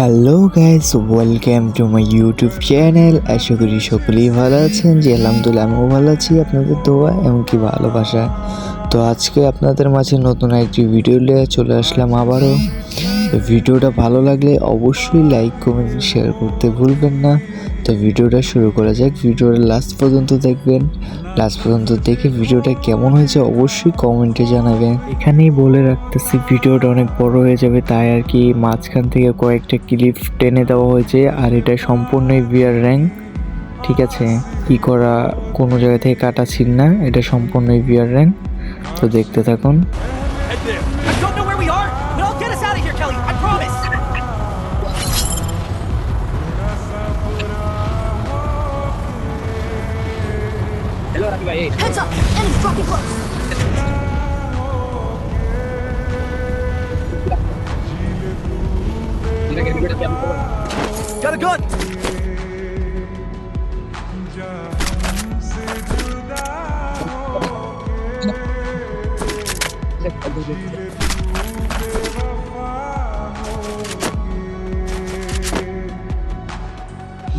Hello guys welcome to my YouTube channel আশা করি সকলেই ভালো আছেন যে আলহামদুলিল্লাহ আমিও ভালো আছি, আপনাদের দোয়া এমনকি ভালোবাসা। তো আজকে আপনাদের মাঝে নতুন একটি ভিডিও নিয়ে চলে আসলাম আবারও। তো ভিডিওটা ভালো লাগলে অবশ্যই লাইক কমেন্ট শেয়ার করতে ভুলবেন না। তো ভিডিওটা শুরু করা যাক। ভিডিওটা লাস্ট পর্যন্ত দেখবেন। লাস্ট পর্যন্ত দেখে ভিডিওটা কেমন হয়েছে অবশ্যই কমেন্টে জানাবেন। এখানেই বলে রাখতেছি, ভিডিওটা অনেক বড় হয়ে যাবে, তাই আর কি মাঝখান থেকে কয়েকটা ক্লিপ টেনে দেওয়া হয়েছে, আর এটা সম্পূর্ণই বিয়ার র্যাঙ্ক ঠিক আছে? কি করা, কোনো জায়গা থেকে কাটা ছিল না, এটা সম্পূর্ণই বিয়ার র্যাঙ্ক তো দেখতে থাকুন। Heads up! Enemies dropping close! Got a gun.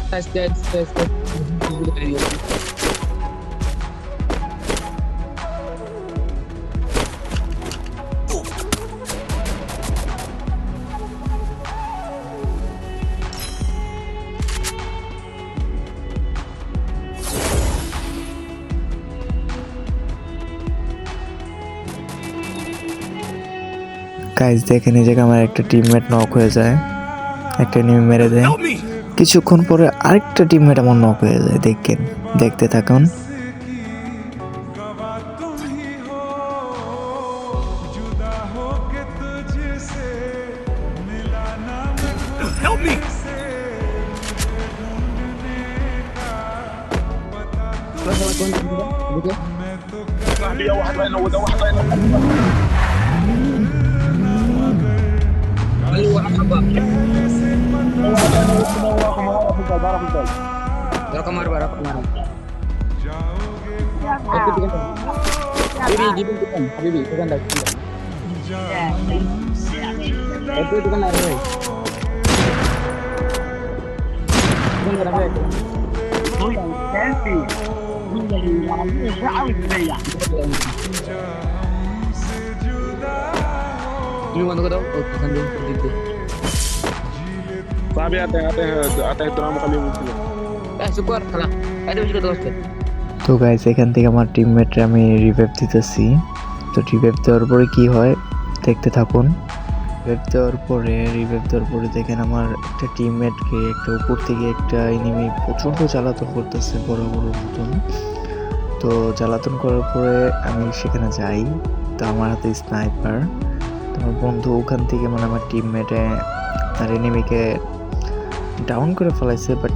That's that's that's that's guys দেখেন এই জায়গায় আমার একটা টিমমেট নক হয়ে যায় একটা নিয়ে মেরে দেয়. কিছুক্ষণ পরে আরেকটা টিমমেট আমার নক হয়ে যায় দেখেন দেখতে থাকুন Help me. عليه وعقبه رقم أربعة رقم أربعة Habibi, gini bukan. Habibi, bukan lagi. Itu itu kan ada. Bukan ada itu. Bukan selfie. Bukan yang aku jauh dia. arah. eh. Ini mana kau tahu? Oh, bukan dia. Itu. साहब ये आते हैं आते हैं आते हैं तो नाम खाली मुझे Eh, syukur. Kalah. Ada juga terus. তো গাইজ এখান থেকে আমার টিমমেটরা আমি রিভাইভ দিতেছি তো রিভাইভ দেওয়ার পরে কি হয় দেখতে থাকুন রিভাইভ দেওয়ার পরে রিভাইভ দেওয়ার পরে দেখেন আমার একটা টিমমেটকে একটা উপর থেকে একটা এনিমি প্রচণ্ড জ্বালাতন করতেছে বড় বড় মতন তো জ্বালাতন করার পরে আমি সেখানে যাই তো আমার হাতে স্নাইপার তো আমার বন্ধু ওখান থেকে মানে আমার টিমমেটে তার এনিমিকে ডাউন করে ফেলাইছে বাট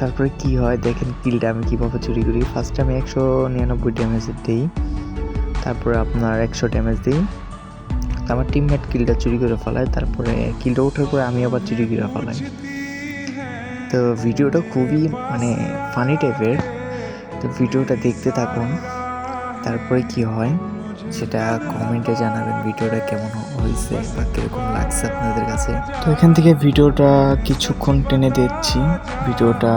তারপরে কি হয় দেখেন কিলটা আমি কীভাবে চুরি করি। ফার্স্টে আমি একশো নিরানব্বই ড্যামেজ দিই, তারপরে আপনার একশো ড্যামেজ দিই। আমার টিমমেট কিলটা চুরি করে ফেলায়, তারপরে কিলটা ওঠার পরে আমি আবার চুরি করে ফেলাই। তো ভিডিওটা খুবই মানে ফানি টাইপের তো ভিডিওটা দেখতে থাকুন, তারপরে কি হয়? সেটা কমেন্টে জানাবেন, ভিডিওটা কেমন হয়েছে বা কীরকম লাগছে আপনাদের কাছে? তো এখান থেকে ভিডিওটা কিছুক্ষণ টেনে দেখছি। ভিডিওটা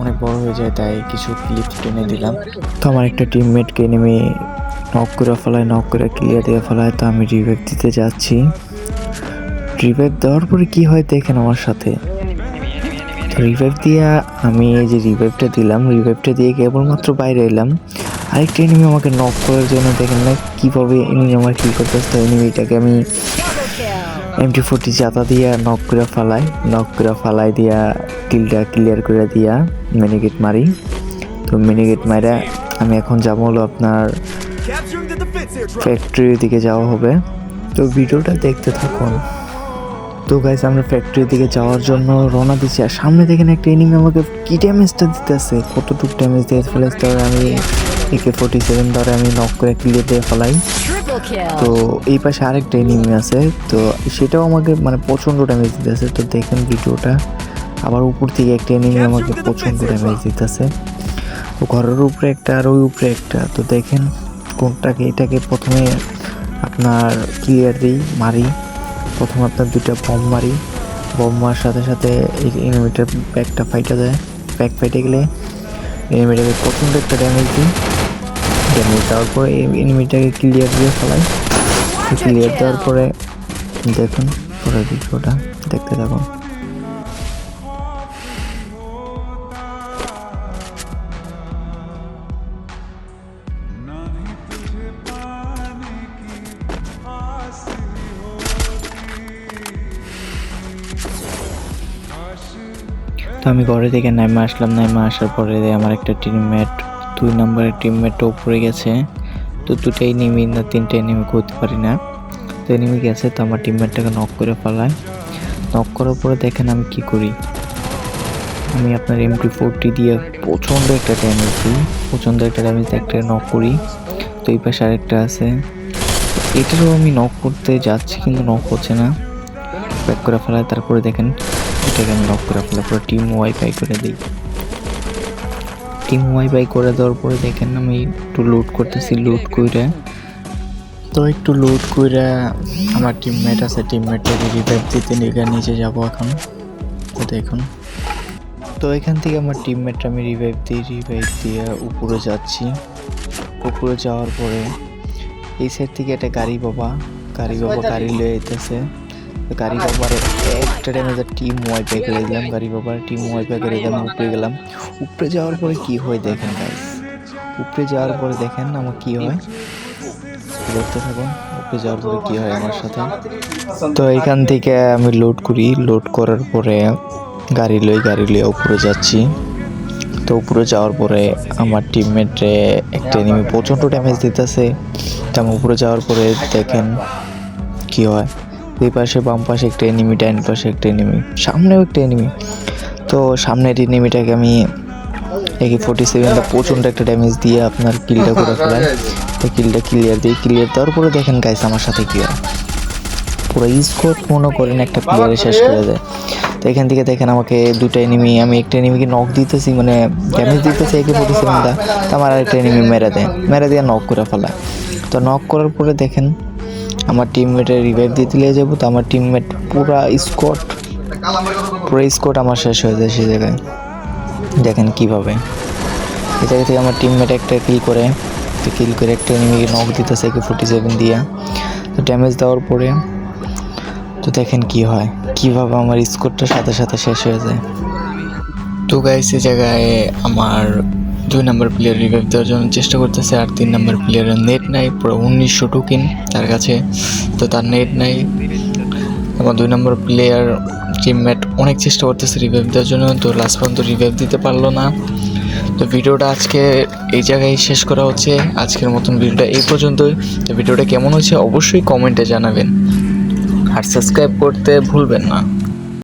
অনেক বড় হয়ে যায়, তাই কিছু ক্লিপ টেনে দিলাম। তো আমার একটা টিমমেটকে নেমে নক করে ফেলায় নক করে ক্লিয়ার দিয়ে ফেলায় তো আমি রিভাইভ দিতে যাচ্ছি। রিভাইভ দেওয়ার পরে কি হয় দেখেন আমার সাথে। রিভাইভ দিয়ে আমি এই যে রিভাইভটা দিলাম রিভাইভটা দিয়ে কেবলমাত্র বাইরে এলাম। আরেকটা এনিমি আমাকে নক করার জন্য দেখেন না কীভাবে এনিমি আমার কী করতেছে। এনিমিটাকে আমি এমটি ফোরটি জাতা দিয়া নক করে ফালাই নক করে ফালাই দিয়া কিলটা ক্লিয়ার করে দিয়া মিনিগেট মারি। তো মিনিগেট মারা আমি এখন যাব হলো আপনার. ফ্যাক্টরির দিকে যাওয়া হবে। তো ভিডিওটা দেখতে থাকুন। তো গাইস আমরা ফ্যাক্টরির দিকে যাওয়ার জন্য রওনা দিচ্ছি আর সামনে দেখেন একটা এনিমি আমাকে কি ড্যামেজটা দিতেছে, কতটুকু ড্যামেজ দিয়ে ফেলেছে আমি একে ফোর্টি সেভেন ধরে আমি নক করে ক্লিয়ার দিয়ে ফেলাই। তো এই পাশে আরেকটা এনিমি আছে তো সেটাও আমাকে মানে প্রচণ্ড ড্যামেজ দিতেছে। তো দেখেন ভিডিওটা আবার উপর থেকে একটা এনিমি আমাকে প্রচণ্ড ড্যামেজ দিতেছে। তো ঘরের উপরে একটা আর ওই উপরে একটা। তো দেখেন কোনটাকে এটাকে প্রথমে আপনার ক্লিয়ার দিই মারি। প্রথমে আপনার দুটা বম মারি। বোমার সাথে সাথে এই এনিমিটার ব্যাকটা ফাইটা যায় ব্যাক ফাইটে গেলে এনিমিটাকে প্রচণ্ড একটা ড্যামেজ দিই। ড্যামেজ দেওয়ার এনিমিটাকে ক্লিয়ার দিয়ে ফেলাই। ক্লিয়ার দেওয়ার পরে দেখুন পরের ভিডিওটা দেখতে থাকুন। তো আমি ঘরে থেকে নাইমা আসলাম। নাইমা আসার পরে আমার একটা টিমমেট দুই নম্বরের টিমমেটও উপরে গেছে। তো দুটাই নেমে না, তিনটাই নেমে করতে পারি না। তো নেমে গেছে, তো আমার টিমমেটটাকে নক করে ফেলায়। নক করার পরে দেখেন আমি কি করি। আমি আপনার এমটি ফোরটি দিয়ে প্রচণ্ড একটা ড্যামেজ দিই। প্রচণ্ড একটা ড্যামেজ একটা নক করি। তো এই পাশে আরেকটা আছে। এটারও আমি নক করতে যাচ্ছি কিন্তু নক হচ্ছে না। ব্যাক করে ফেলায়, তারপরে দেখেন, এটাকে আমি নক করে ফেলে পরে টিম ওয়াইফাই করে দিই। টিম ওয়াইফাই করে দেওয়ার পরে দেখেন আমি একটু লুট করতেছি লুট করে তো একটু লুট করে আমার টিমমেট আছে টিমমেটটাকে রিভাইভ দিতে নিয়ে নিচে যাব এখন। তো দেখুন। তো এখান থেকে আমার টিমমেটটা আমি রিভাইভ দিই রিভাইভ দিয়ে উপরে যাচ্ছি। উপরে যাওয়ার পরে এই সাইড থেকে একটা গাড়ি বাবা গাড়ি বাবা গাড়ি লয়ে যেতেছে গাড়ি বাবার একটা ড্যামেজের টিম ওয়াইপাই করে দিলাম গাড়ি বাবার টিম ওয়াইপাই করে দিলাম উপরে গেলাম। উপরে যাওয়ার পরে কি হয় দেখেন গাইস উপরে যাওয়ার পরে দেখেন আমার কি হয়। দেখতে থাকুন উপরে যাওয়ার পরে কি হয় আমার সাথে। তো এখান থেকে আমি লোড করি। লোড করার পরে গাড়ি লই গাড়ি লইয়া উপরে যাচ্ছি। তো উপরে যাওয়ার পরে আমার টিমমেটে একটা এনিমি প্রচণ্ড ড্যামেজ দিতেছে। তো আমি উপরে যাওয়ার পরে দেখেন কি হয়। দুই পাশে, বাম পাশে একটা এনিমি ডাইন পাশে একটা এনিমি সামনেও একটা এনিমি তো সামনের এনিমিটাকে আমি একে ফোর্টি সেভেনটা প্রচণ্ড একটা ড্যামেজ দিয়ে আপনার কিলটা করে ফেলায়। তো কিলটা ক্লিয়ার দিই ক্লিয়ার দেওয়ার পরে দেখেন গাইস আমার সাথে কি হয়। পুরো স্কোর মনে করেন একটা প্লেয়ারে শেষ করে দেয়। তো এখান থেকে দেখেন আমাকে দুটো এনিমি আমি একটা এনিমিকে নক দিতেছি মানে ড্যামেজ দিতেছি একে ফোর্টি সেভেনটা তো আমার আরেকটা এনিমি মেরে দেয়, মেরে দিয়ে নক করে ফেলায়। তো নক করার পরে দেখেন আমার টিমমেটের রিভাইভ দিতে নিয়ে যাব, তো আমার টিমমেট পুরা স্কোর পুরো স্কোর আমার শেষ হয়ে যায় সেই জায়গায়। দেখেন কীভাবে। এই জায়গা থেকে আমার টিমমেট একটা কিল করে, তো কিল করে একটা এনিমিকে নক দিতেছে একে ফোর্টি সেভেন দিয়া। তো ড্যামেজ দেওয়ার পরে, তো দেখেন কি হয়, কীভাবে আমার স্কোরটা সাথে সাথে শেষ হয়ে যায়। তো গাইস জায়গায় আমার দুই নম্বর প্লেয়ার রিভাইভ দেওয়ার জন্য চেষ্টা করতেছে আর তিন নম্বর প্লেয়ারের নেট নাই, পুরো উনিশশো টোকেন তার কাছে। তো তার নেট নাই। এবং দুই নম্বর প্লেয়ার টিমমেট অনেক চেষ্টা করতেছে রিভাইভ দেওয়ার জন্য, তো লাস্ট পর্যন্ত রিভাইভ দিতে পারল না। তো ভিডিওটা আজকে এই জায়গায় শেষ করা হচ্ছে। আজকের মতন ভিডিওটা এই পর্যন্তই। তো ভিডিওটা কেমন হচ্ছে অবশ্যই কমেন্টে জানাবেন। আর সাবস্ক্রাইব করতে ভুলবেন না।